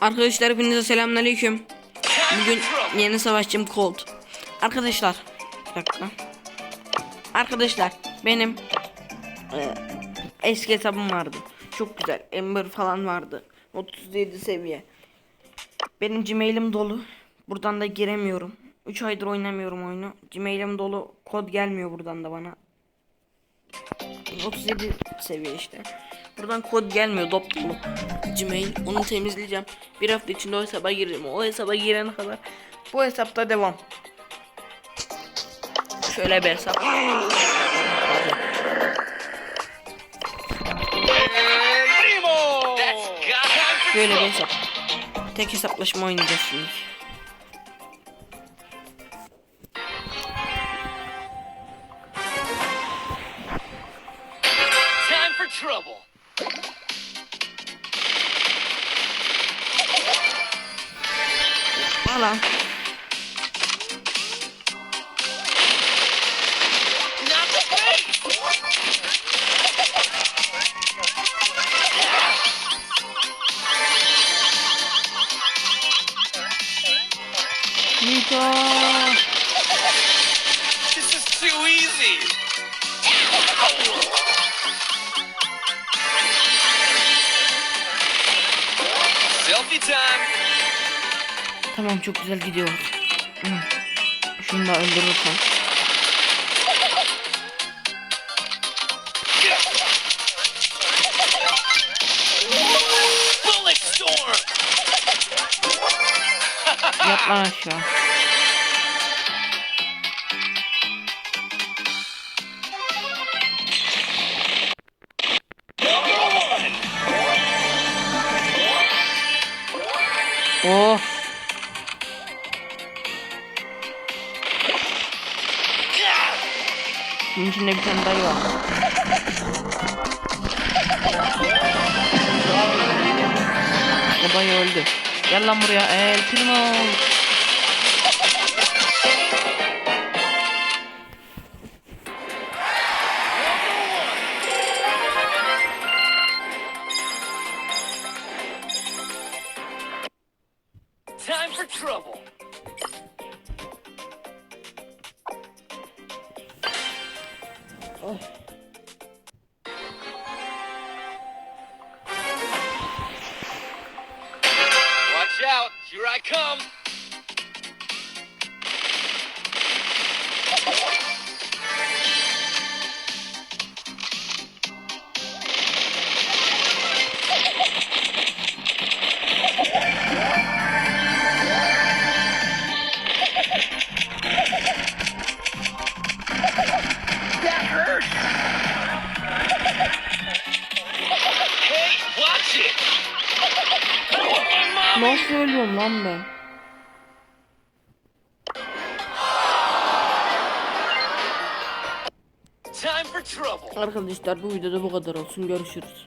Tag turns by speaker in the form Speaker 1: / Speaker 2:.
Speaker 1: Arkadaşlar hepinize selamünaleyküm. Bugün yeni savaşçım Colt. Arkadaşlar, dakika. Arkadaşlar, benim e, eski hesabım vardı. Çok güzel. Ember falan vardı. 37 seviye. Benim Gmail'im dolu. Buradan da giremiyorum. 3 aydır oynamıyorum oyunu. Gmail'im dolu. Kod gelmiyor buradan da bana. 37 seviye işte. Buradan kod gelmiyor dop dolu. Gmail onu temizleyeceğim. Bir hafta içinde o hesaba gireceğim. O hesaba girene kadar bu hesapta devam. Şöyle bir hesap. Böyle bir hesap. Tek hesaplaşma oynayacağız şimdi.
Speaker 2: trouble. lá.
Speaker 1: Nico!
Speaker 2: This is too easy!
Speaker 1: Tamam çok güzel gidiyor. Şunu da öldürürsem. Yat lan aşağı. Oh. Bunun içinde bir tane dayı var. O dayı öldü. Gel lan buraya. El primo.
Speaker 2: Time for trouble. Watch out, here I come.
Speaker 1: Nasıl ölüyorum lan ben? Arkadaşlar bu videoda bu kadar olsun. Görüşürüz.